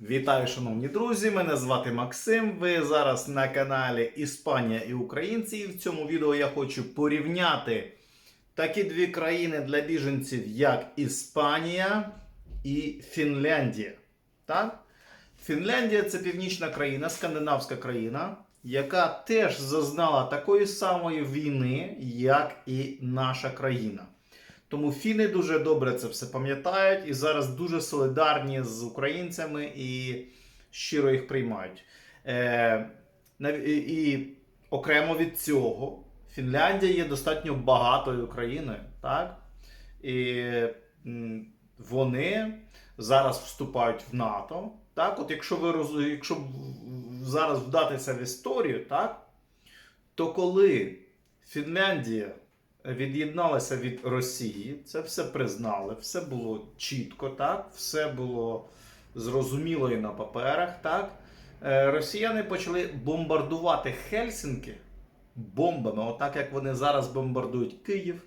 Вітаю, шановні друзі! Мене звати Максим. Ви зараз на каналі Іспанія і Українці. І в цьому відео я хочу порівняти такі дві країни для біженців, як Іспанія і Фінляндія. Так? Фінляндія це північна країна, скандинавська країна, яка теж зазнала такої самої війни, як і наша країна. Тому фіни дуже добре це все пам'ятають і зараз дуже солідарні з українцями і щиро їх приймають. Е, і, окремо від цього, Фінляндія є достатньо багатою країною, так? І вони зараз вступають в НАТО. Так, от якщо ви роз... якщо зараз вдатися в історію, так, то коли Фінляндія від'єдналася від Росії, це все признали, все було чітко, так, все було зрозуміло і на паперах. Так. Е, Росіяни почали бомбардувати Хельсінки бомбами, отак як вони зараз бомбардують Київ,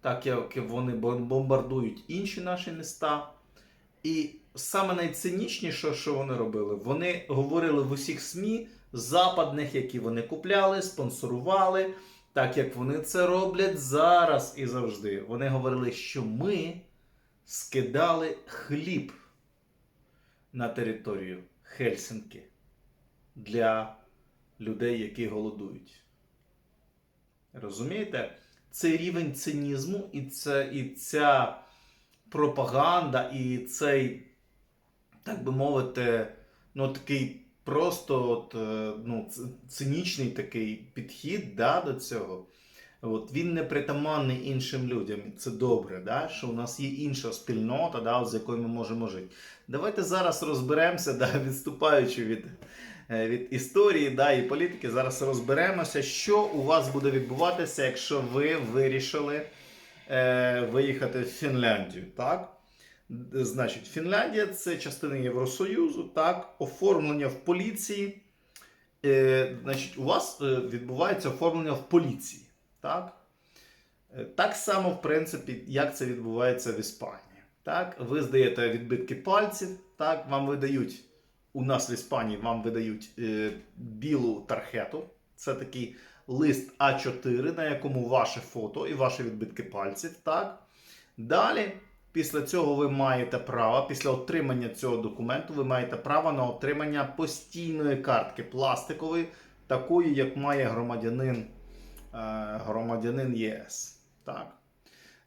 так як вони бомбардують інші наші міста. І саме найцинічніше, що вони робили, вони говорили в усіх СМІ западних, які вони купляли, спонсорували, так як вони це роблять зараз і завжди. Вони говорили, що ми скидали хліб на територію Хельсинки для людей, які голодують. Розумієте? Цей рівень цинізму і, це, і ця пропаганда, і цей, так би мовити, ну такий просто от, е, ну, цинічний такий підхід да, до цього. От, він не притаманний іншим людям. Це добре, да, що у нас є інша спільнота, да, з якою ми можемо жити. Давайте зараз розберемося, да, відступаючи від, е, від історії да, і політики, зараз розберемося, що у вас буде відбуватися, якщо ви вирішили е, виїхати в Фінляндію. Так? Значить, Фінляндія це частина Євросоюзу, так, оформлення в поліції. Е, значить, у вас е, відбувається оформлення в поліції. Так? Е, так само, в принципі, як це відбувається в Іспанії. Так? Ви здаєте відбитки пальців, так? вам видають, у нас в Іспанії вам видають е, білу тархету. Це такий лист А4, на якому ваше фото і ваші відбитки пальців. Так? Далі, після цього ви маєте право, після отримання цього документу, ви маєте право на отримання постійної картки пластикової, такої, як має громадянин, е, громадянин ЄС. Так?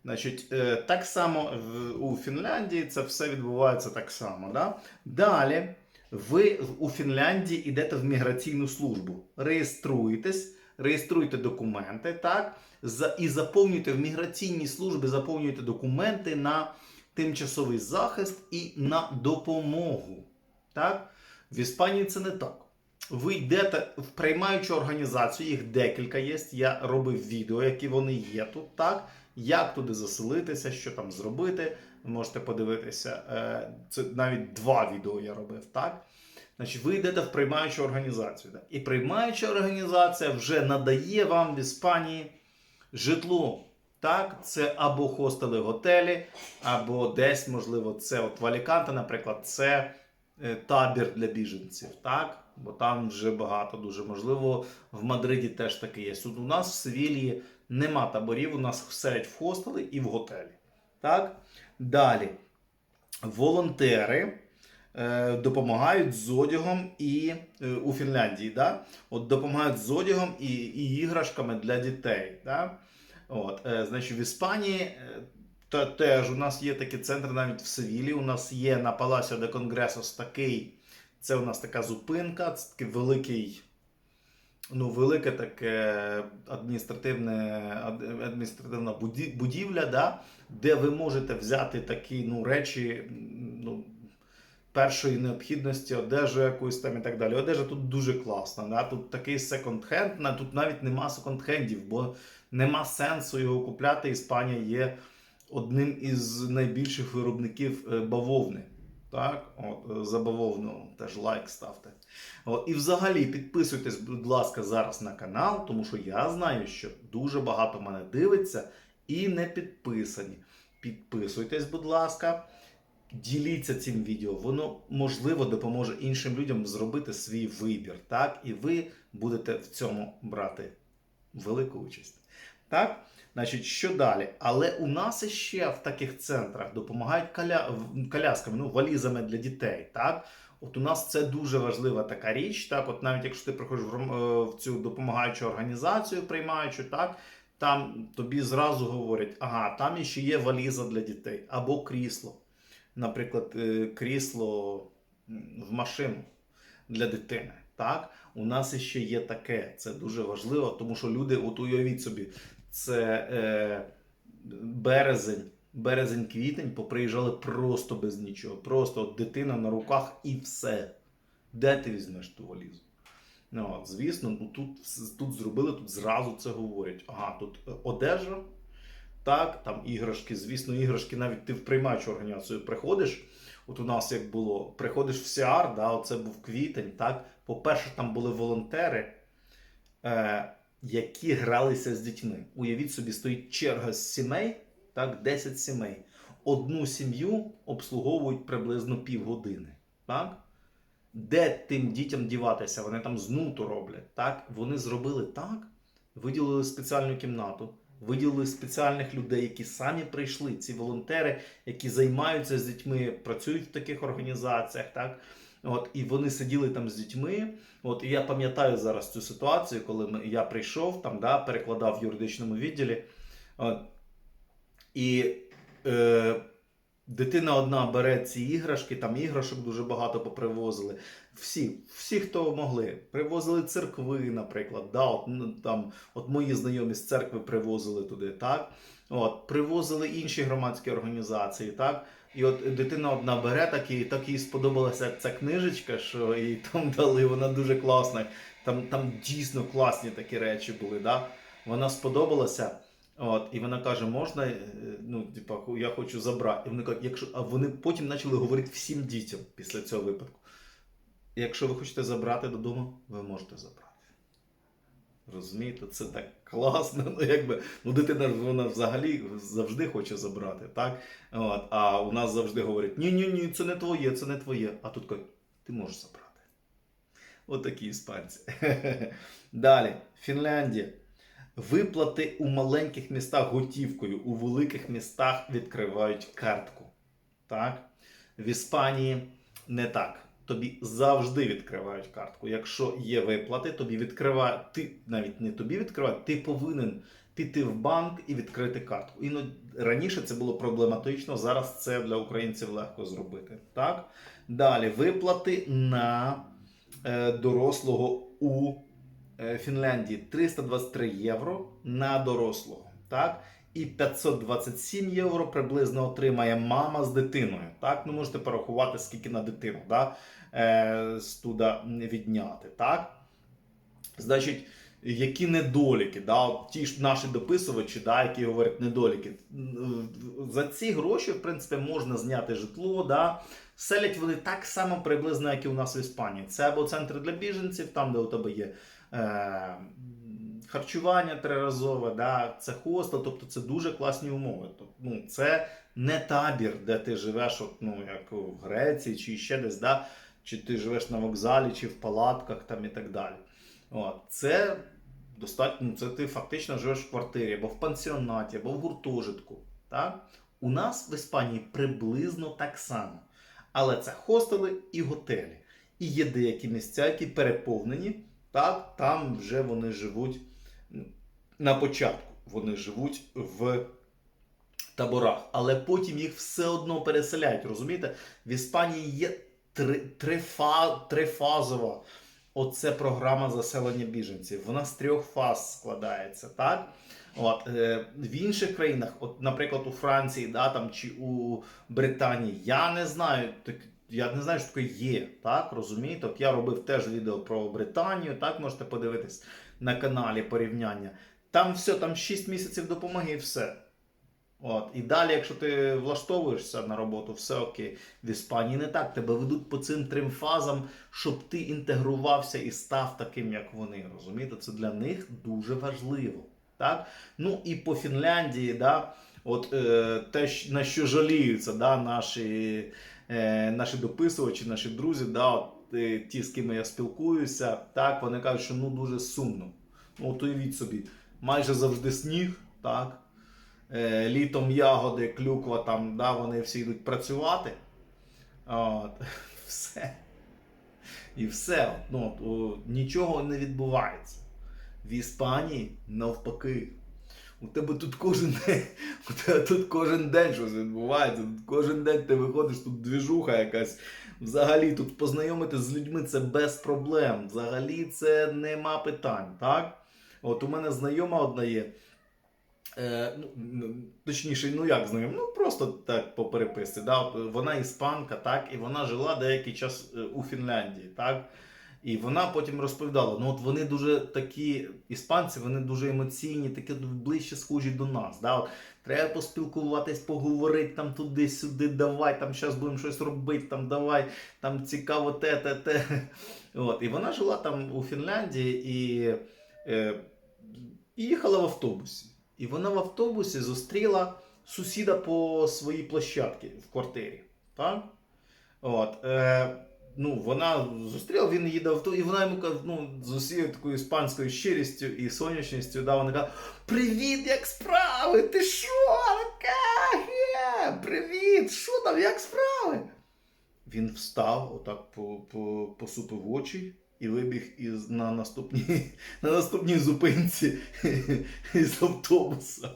Значить, е, так само у Фінляндії це все відбувається так само. Да? Далі ви у Фінляндії йдете в міграційну службу, реєструєтесь, реєструєте документи, так? І заповнюєте в міграційній службі, заповнюєте документи на тимчасовий захист і на допомогу. Так? В Іспанії це не так. Ви йдете в приймаючу організацію, їх декілька є. Я робив відео, які вони є тут, так? Як туди заселитися, що там зробити. Можете подивитися. Е, Це навіть два відео я робив, так? Значить, ви йдете в приймаючу організацію. Так? І приймаюча організація вже надає вам в Іспанії житло. Так, це або хостели готелі, або десь, можливо, це от в наприклад, це е, табір для біженців. Так? Бо там вже багато дуже можливо. В Мадриді теж таке є. Тут у нас в Севілії нема таборів, у нас селять в хостели і в готелі. Так? Далі. Волонтери допомагають з одягом і е, у Фінляндії. Да? От допомагають з одягом і, і іграшками для дітей. Да? От, е, значить, в Іспанії е, та, теж у нас є такі центри навіть в Севілі. У нас є на Паласіо де Конгресос такий. Це у нас така зупинка, це такий великий, ну, велике таке адміністративне, адміністративна будівля, да, де ви можете взяти такі ну, речі ну, першої необхідності, одежу якусь там і так далі. Одежа тут дуже класна. Да? Тут такий секонд-хенд, тут навіть нема секонд-хендів, бо нема сенсу його купляти. Іспанія є одним із найбільших виробників е, бавовни. Так, от, е, за бавовну теж лайк ставте. От, і взагалі підписуйтесь, будь ласка, зараз на канал, тому що я знаю, що дуже багато мене дивиться і не підписані. Підписуйтесь, будь ласка. Діліться цим відео, воно можливо допоможе іншим людям зробити свій вибір, так? І ви будете в цьому брати велику участь. Так? Значить, що далі? Але у нас ще в таких центрах допомагають коля... в- колясками, ну, валізами для дітей. Так? От у нас це дуже важлива така річ. Так, от навіть якщо ти приходиш в, е, цю допомагаючу організацію, приймаючу, так, там тобі зразу говорять, ага, там ще є валіза для дітей або крісло. Наприклад, е, крісло в машину для дитини. Так, у нас ще є таке. Це дуже важливо, тому що люди, от уявіть собі, це е, березень, березень-квітень, поприїжджали просто без нічого. Просто от дитина на руках і все. Де ти візьмеш ту валізу? Ну, звісно, ну, тут, тут зробили, тут зразу це говорять. Ага, тут одежа, так, там іграшки, звісно, іграшки, навіть ти в приймаючу організацію приходиш. От у нас як було, приходиш в Сіар, да, оце був квітень, так. По-перше, там були волонтери, е, які гралися з дітьми. Уявіть собі, стоїть черга з сімей, так, 10 сімей. Одну сім'ю обслуговують приблизно півгодини. Так? Де тим дітям діватися? Вони там з нуту роблять. Так? Вони зробили так, виділили спеціальну кімнату, виділили спеціальних людей, які самі прийшли. Ці волонтери, які займаються з дітьми, працюють в таких організаціях. Так? От, і вони сиділи там з дітьми. От, і я пам'ятаю зараз цю ситуацію, коли ми, я прийшов, там, да, перекладав в юридичному відділі. От, і е, дитина одна бере ці іграшки, там іграшок дуже багато попривозили. Всі, всі, хто могли. Привозили церкви, наприклад. Да, от, ну, там, от мої знайомі з церкви привозили туди, так? От, привозили інші громадські організації, так? І от дитина одна бере так і так їй сподобалася ця книжечка, що їй там дали, вона дуже класна. Там, там дійсно класні такі речі були. Да? Вона сподобалася. От, і вона каже, можна, е, ну, типа, я хочу забрати. І вони кажуть, якщо, а вони потім почали говорити всім дітям після цього випадку. Якщо ви хочете забрати додому, ви можете забрати. Розумієте, це так класно. Ну, якби, ну, дитина вона взагалі завжди хоче забрати, так? От, а у нас завжди говорять: ні, ні, ні, це не твоє, це не твоє. А тут кажуть, ти можеш забрати. От такі іспанці. Далі, Фінляндія. Виплати у маленьких містах готівкою, у великих містах відкривають картку. Так? В Іспанії не так. Тобі завжди відкривають картку. Якщо є виплати, тобі відкривають, ти навіть не тобі відкривають, ти повинен піти в банк і відкрити картку. Іноді раніше це було проблематично, зараз це для українців легко зробити. Так? Далі виплати на е, дорослого у Фінляндії 323 євро на дорослого. Так? І 527 євро приблизно отримає мама з дитиною. Так, ну можете порахувати, скільки на дитину да? е, з туди відняти. Так? Значить, які недоліки, да? От ті ж наші дописувачі, да, які говорять недоліки. За ці гроші, в принципі, можна зняти житло. Да? Селять вони так само приблизно, як і у нас в Іспанії. Це або центри для біженців, там, де у тебе є е, харчування триразове, да? це хостел, тобто це дуже класні умови. Тобто, ну, це не табір, де ти живеш, от, ну, як в Греції чи ще десь, да? чи ти живеш на вокзалі, чи в палатках там, і так далі. От. Це достатньо, ну, це ти фактично живеш в квартирі, або в пансіонаті, або в гуртожитку. Так? У нас в Іспанії приблизно так само. Але це хостели і готелі. І є деякі місця, які переповнені, так, там вже вони живуть на початку. Вони живуть в таборах, але потім їх все одно переселяють. Розумієте? В Іспанії є три, трифа, трифазова оце програма заселення біженців. Вона з трьох фаз складається, так? От, е, в інших країнах, от, наприклад, у Франції, да, там, чи у Британії, я не знаю, так, я не знаю, що таке є, так, розумієте? От я робив теж відео про Британію, так, можете подивитись на каналі порівняння. Там все, там 6 місяців допомоги і все. От. І далі, якщо ти влаштовуєшся на роботу, все окей. В Іспанії не так. Тебе ведуть по цим трьом фазам, щоб ти інтегрувався і став таким, як вони. Розумієте, це для них дуже важливо. Так? Ну і по Фінляндії, да, от е, те, на що жаліються да, наші, е, наші дописувачі, наші друзі, да, от, е, ті, з ким я спілкуюся, так, вони кажуть, що ну дуже сумно. Ну, от уявіть собі, майже завжди сніг, так. Е, літом ягоди, клюква, там, да, вони всі йдуть працювати. От, все. І все. Ну, от, о, нічого не відбувається. В Іспанії навпаки. У тебе тут кожен день, у тебе тут кожен день щось відбувається. Тут кожен день ти виходиш, тут двіжуха якась. Взагалі тут познайомитися з людьми це без проблем. Взагалі це нема питань. Так? От у мене знайома одна є. Е, ну, точніше, ну як знайома? Ну просто так по переписці. Да? Вона іспанка, так, і вона жила деякий час е, у Фінляндії. Так? І вона потім розповідала: ну от вони дуже такі іспанці, вони дуже емоційні, такі ближче схожі до нас. Да? От, треба поспілкуватись, поговорити там туди-сюди, давай, там зараз будемо щось робити, там давай, там цікаво те, те, те. От. І вона жила там у Фінляндії і е, і їхала в автобусі. І вона в автобусі зустріла сусіда по своїй площадці в квартирі. Так? От, е, ну, вона зустріла, він їде авто, і вона йому каже, ну, з усією такою іспанською щирістю і сонячністю, да, вона каже, Привіт, як справи? Ти що? Привіт! Що там, як справи? Він встав, отак по, по, посупив очі і вибіг із, на, наступній, на наступній зупинці із автобуса.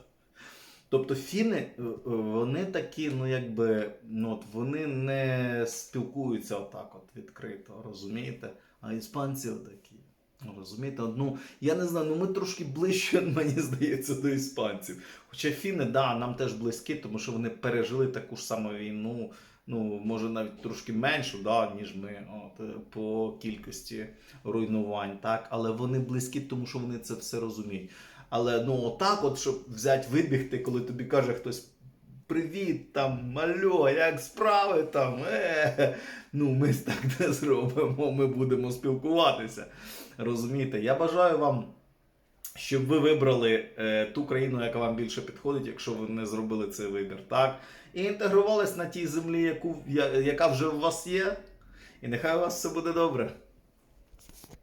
Тобто фіни, вони такі, ну якби, ну от вони не спілкуються отак от відкрито, розумієте? А іспанці отакі. Ну, Розумієте, ну я не знаю, ну ми трошки ближче, мені здається, до іспанців. Хоча фіни, да, нам теж близькі, тому що вони пережили таку ж саму війну, ну може навіть трошки меншу, да, ніж ми, от, по кількості руйнувань, так, але вони близькі, тому що вони це все розуміють. Але ну отак, от, щоб взяти вибігти, коли тобі каже хтось. Привіт, там, мальо, як справи там? Е, ну, ми так не зробимо, ми будемо спілкуватися. Розумієте? Я бажаю вам, щоб ви вибрали е, ту країну, яка вам більше підходить, якщо ви не зробили цей вибір, так? І інтегрувались на тій землі, яку, я- яка вже у вас є. І нехай у вас все буде добре.